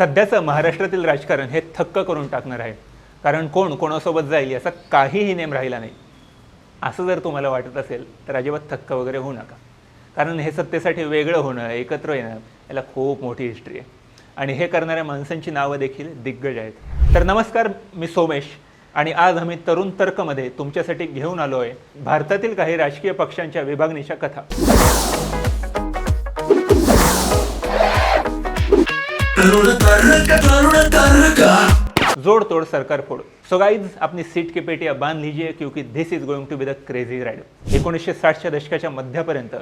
सध्याचं महाराष्ट्रातील राजकारण हे थक्क करून टाकणार आहे. कारण कोण कोणासोबत जाईल याचा काहीही नेम राहिला नाही. असं जर तुम्हाला वाटत असेल तर अजिबात थक्क वगैरे होऊ नका. कारण हे सत्तेसाठी वेगळं होणं एकत्र येणं याला खूप मोठी हिस्ट्री आहे. आणि हे करणाऱ्या माणसांची नावं देखील दिग्गज आहेत. तर नमस्कार मी सोमेश. आणि आज आम्ही तरुण तर्कमध्ये तुमच्यासाठी घेऊन आलो आहे भारतातील काही राजकीय पक्षांच्या विभागणीच्या कथा. जोड़ तोड़ सरकार फोड़. सो गाइज अपनी सीट की पेटिया बांध लीजिए क्योंकि this is going to be the crazy ride एकोणीसशे साठच्या दशकाच्या मध्यापर्यंत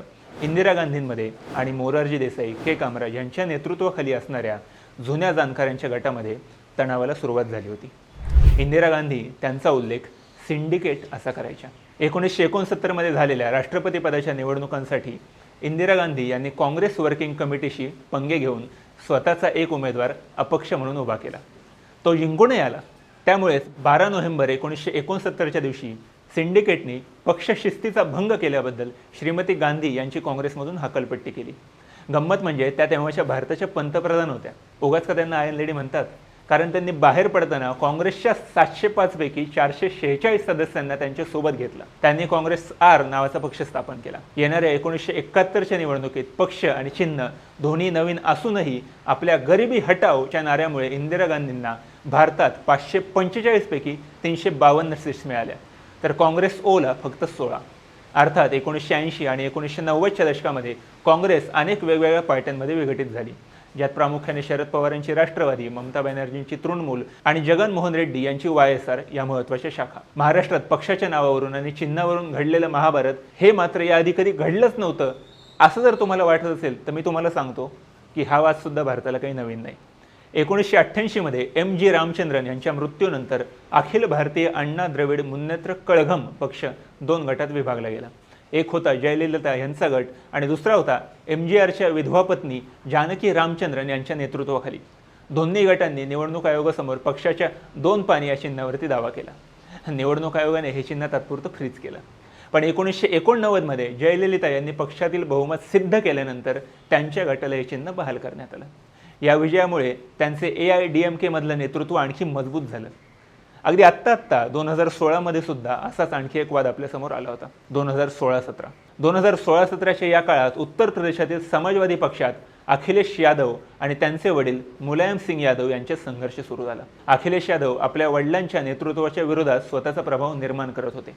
इंदिरा गांधींमध्ये आणि मोरारजी देसाई के कामराज यांच्या नेतृत्वाखाली असणाऱ्या जुन्या जाणकारांच्या गटामध्ये तणावाला सुरुवात झाली होती. इंदिरा गांधी त्यांचा उल्लेख सिंडिकेट असा करायच्या. एकोणीसशे एकोणसत्तरमध्ये झालेल्या राष्ट्रपती पदाच्या निवडणुकांसाठी इंदिरा गांधी यांनी काँग्रेस वर्किंग कमिटीशी पंगे घेऊन स्वतःचा एक उमेदवार अपक्ष म्हणून उभा केला. तो जिंकूनही आला. त्यामुळेच बारा नोव्हेंबर एकोणीसशे एकोणसत्तरच्या दिवशी सिंडिकेटने पक्षशिस्तीचा भंग केल्याबद्दल श्रीमती गांधी यांची काँग्रेसमधून हकलपट्टी केली. गंमत म्हणजे त्या तेव्हाच्या भारताच्या पंतप्रधान होत्या. उगाच का त्यांना आयन लेडी म्हणतात? कारण त्यांनी बाहेर पडताना काँग्रेसच्या सातशे पाचपैकी चारशे शेहेचाळीस सदस्यांना त्यांच्यासोबत घेतला. त्यांनी काँग्रेस आर नावाचा पक्ष स्थापन केला. येणाऱ्या एकोणीसशे एकाहत्तरच्या निवडणुकीत पक्ष आणि चिन्ह दोन्ही नवीन असूनही आपल्या गरिबी हटावच्या नाऱ्यामुळे इंदिरा गांधींना भारतात पाचशे पंचेचाळीसपैकी तीनशे बावन्न सीट्स मिळाल्या. तर काँग्रेस ओला फक्त सोळा. अर्थात एकोणीसशे ऐंशी आणि एकोणीसशे नव्वदच्या दशकामध्ये काँग्रेस अनेक वेगवेगळ्या पार्ट्यांमध्ये विघटित झाली. ज्यात प्रामुख्याने शरद पवारांची राष्ट्रवादी ममता बॅनर्जींची तृणमूल आणि जगन मोहन रेड्डी यांची वाय एस आर या महत्त्वाच्या शाखा. महाराष्ट्रात पक्षाच्या नावावरून आणि चिन्हावरून घडलेलं महाभारत हे मात्र याआधी कधी घडलंच नव्हतं. असं जर तुम्हाला वाटत असेल तर मी तुम्हाला सांगतो की हा वादसुद्धा भारताला काही नवीन नाही. एकोणीसशे अठ्ठ्याऐंशीमध्ये एम जी रामचंद्रन यांच्या मृत्यूनंतर अखिल भारतीय अण्णा द्रविड मुन्नेत्र कळघम पक्ष दोन गटात विभागला गेला. एक होता जयललिता यांचा गट आणि दुसरा होता एम जी आरच्या विधवा पत्नी जानकी रामचंद्रन यांच्या नेतृत्वाखाली. दोन्ही गटांनी निवडणूक आयोगासमोर पक्षाच्या दोन पाणी या चिन्हावरती दावा केला. निवडणूक आयोगाने हे चिन्ह तात्पुरतं फ्रीज केलं. पण एकोणीसशे एकोणनव्वदमध्ये जयललिता यांनी पक्षातील बहुमत सिद्ध केल्यानंतर त्यांच्या गटाला हे चिन्ह बहाल करण्यात आलं. या विजयामुळे त्यांचे ए आय डी एम केमधलं नेतृत्व आणखी मजबूत झालं. अगदी आत्ता आत्ता दोन हजार सोळामध्ये सुद्धा असाच आणखी एक वाद आपल्यासमोर आला होता. दोन हजार सोळा सतरा. दोन हजार सोळा सतराच्या या काळात उत्तर प्रदेशातील समाजवादी पक्षात अखिलेश यादव आणि त्यांचे वडील मुलायम सिंग यादव यांच्यात संघर्ष सुरू झाला. अखिलेश यादव आपल्या वडिलांच्या नेतृत्वाच्या विरोधात स्वतःचा प्रभाव निर्माण करत होते.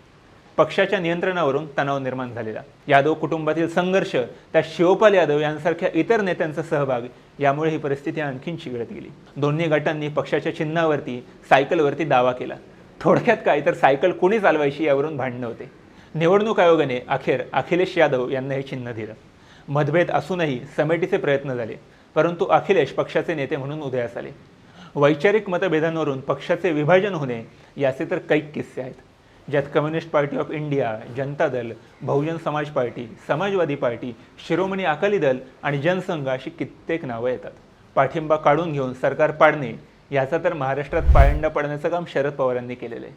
पक्षाच्या नियंत्रणावरून तणाव निर्माण झालेला. यादव कुटुंबातील संघर्ष त्या शिवपाल यादव यांसारख्या इतर नेत्यांचा सहभाग यामुळे ही परिस्थिती आणखीन चिघळत गेली. दोन्ही गटांनी पक्षाच्या चिन्हावरती सायकलवरती दावा केला. थोडक्यात काय तर सायकल कुणी चालवायची यावरून भांडणं होते. निवडणूक आयोगाने अखेर अखिलेश यादव यांना हे चिन्ह दिलं. मतभेद असूनही समितीचे प्रयत्न झाले परंतु अखिलेश पक्षाचे नेते म्हणून उदयास आले. वैचारिक मतभेदांवरून पक्षाचे विभाजन होणे याचे तर कैक किस्से आहेत. ज्यात Communist Party of India Janata Dal Bahujan Samaj Party Samajwadi Party Shiromani Akali Dal आणि जनसंघ अशी कित्येक नावं येतात. पाठिंबा काढून घेऊन सरकार पाडणे याचा तर महाराष्ट्रात पायंडा पडण्याचं काम शरद पवारांनी केलेलं आहे.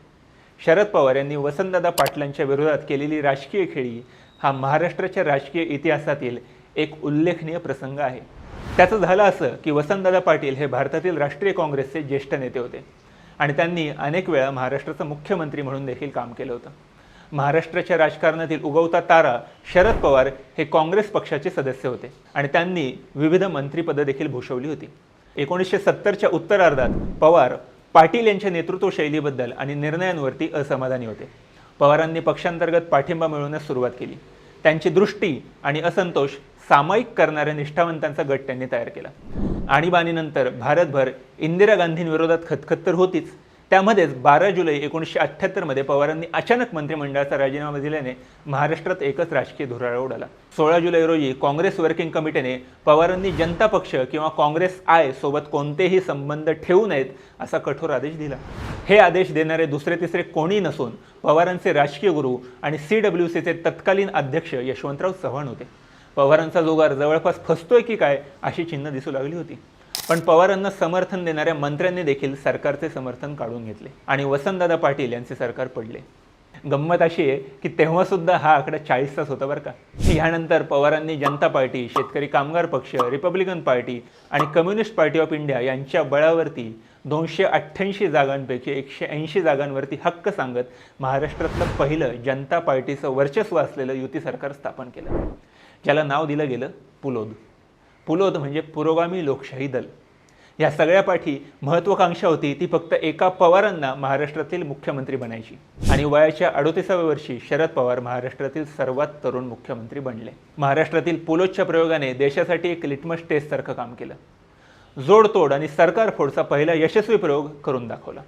शरद पवार यांनी वसंतदादा पाटलांच्या विरोधात केलेली राजकीय खेळी हा महाराष्ट्राच्या राजकीय इतिहासातील एक उल्लेखनीय प्रसंग आहे. त्याचं झालं असं की वसंतदादा पाटील हे भारतातील राष्ट्रीय काँग्रेसचे ज्येष्ठ नेते होते. आणि त्यांनी अनेक वेळा महाराष्ट्राचं मुख्यमंत्री म्हणून देखील काम केलं होतं. महाराष्ट्राच्या राजकारणातील उगवता तारा शरद पवार हे काँग्रेस पक्षाचे सदस्य होते आणि त्यांनी विविध मंत्रिपदं देखील भूषवली होती. एकोणीसशे सत्तरच्या उत्तरार्धात पवार पाटील यांच्या नेतृत्व शैलीबद्दल आणि निर्णयांवरती असमाधानी होते. पवारांनी पक्षांतर्गत पाठिंबा मिळवण्यास सुरुवात केली. त्यांची दृष्टी आणि असंतोष सामायिक करणाऱ्या निष्ठावंतांचा गट त्यांनी तयार केला. आणीबाणीनंतर भारतभर इंदिरा गांधींविरोधात खतखत तर होतीच. त्यामध्येच बारा जुलै एकोणीसशे अठ्ठ्याहत्तरमध्ये पवारांनी अचानक मंत्रिमंडळाचा राजीनामा दिल्याने महाराष्ट्रात एकच राजकीय धुराळा उडाला सोळा जुलै रोजी काँग्रेस वर्किंग कमिटीने पवारांनी जनता पक्ष किंवा काँग्रेस आय सोबत कोणतेही संबंध ठेवू नयेत असा कठोर आदेश दिला. हे आदेश देणारे दुसरे तिसरे कोणी नसून पवारांचे राजकीय गुरु आणि सी डब्ल्यू सीचे तत्कालीन अध्यक्ष यशवंतराव चव्हाण होते. पवारांचा जोगार जवळपास फसतोय की काय अशी चिन्ह दिसू लागली होती. पण पवारांना समर्थन देणाऱ्या मंत्र्यांनी देखील सरकारचे समर्थन काढून घेतले आणि वसंतदादा पाटील यांचे सरकार पडले. गंमत अशी आहे की तेव्हासुद्धा हा आकडा चाळीस तास होता बरं का. ह्यानंतर पवारांनी जनता Party Shetkari Kamgar Paksha Republican Party आणि कम्युनिस्ट पार्टी ऑफ इंडिया यांच्या बळावरती दोनशे अठ्ठ्याऐंशी जागांपैकी एकशे ऐंशी जागांवरती हक्क सांगत महाराष्ट्रातलं पहिलं जनता पार्टीचं वर्चस्व असलेलं युती सरकार स्थापन केलं. ज्याला नाव दिलं गेलं पुलोद. पुलोद म्हणजे पुरोगामी लोकशाही दल. या सगळ्या पाठी महत्त्वाकांक्षा होती ती फक्त एका पवारांना महाराष्ट्रातील मुख्यमंत्री बनायची. आणि वयाच्या अडोतीसाव्या वर्षी शरद पवार महाराष्ट्रातील सर्वात तरुण मुख्यमंत्री बनले. महाराष्ट्रातील पुलोदच्या प्रयोगाने देशासाठी एक लिटमस टेस्टसारखं काम केलं. जोडतोड आणि सरकार फोडचा पहिला यशस्वी प्रयोग करून दाखवला.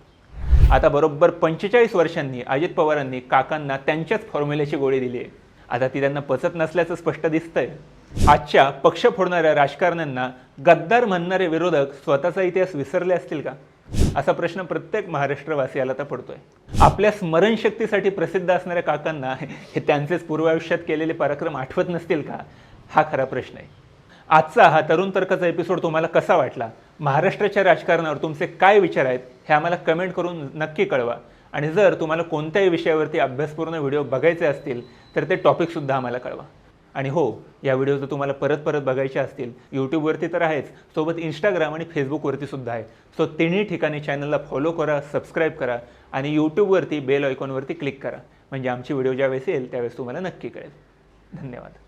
आता बरोबर पंचेचाळीस वर्षांनी अजित पवारांनी काकांना त्यांच्याच फॉर्म्युल्याची गोळी दिली आहे आता ती त्यांना पचत नसल्याचं स्पष्ट दिसतंय. आजच्या पक्ष फोडणाऱ्या राजकारण्यांना गद्दार म्हणणारे विरोधक स्वतःचा इतिहास विसरले असतील का? असा प्रश्न प्रत्येक महाराष्ट्रवासियाला तर पडतोय. आपल्या स्मरणशक्तीसाठी प्रसिद्ध असणाऱ्या काकांना हे त्यांचेच पूर्वायुष्यात केलेले पराक्रम आठवत नसतील का? हा खरा प्रश्न आहे. आजचा हा तरुण तर्काचा एपिसोड तुम्हाला कसा वाटला? महाराष्ट्राच्या राजकारणावर तुमचे काय विचार आहेत हे आम्हाला कमेंट करून नक्की कळवा. आणि जर तुम्हाला कोणत्याही विषयावरती अभ्यासपूर्ण व्हिडिओ बघायचे असतील तर ते टॉपिकसुद्धा आम्हाला कळवा. आणि हो या व्हिडिओ जर तुम्हाला परत परत बघायचे असतील. यूट्यूबवरती तर आहेच सोबत इंस्टाग्राम आणि फेसबुकवरती सुद्धा आहे. सो तिन्ही ठिकाणी चॅनलला फॉलो करा सबस्क्राईब करा आणि यूट्यूबवरती बेल आयकॉनवरती क्लिक करा. म्हणजे आमची व्हिडिओ ज्यावेळेस येईल त्यावेळेस तुम्हाला नक्की कळेल. धन्यवाद.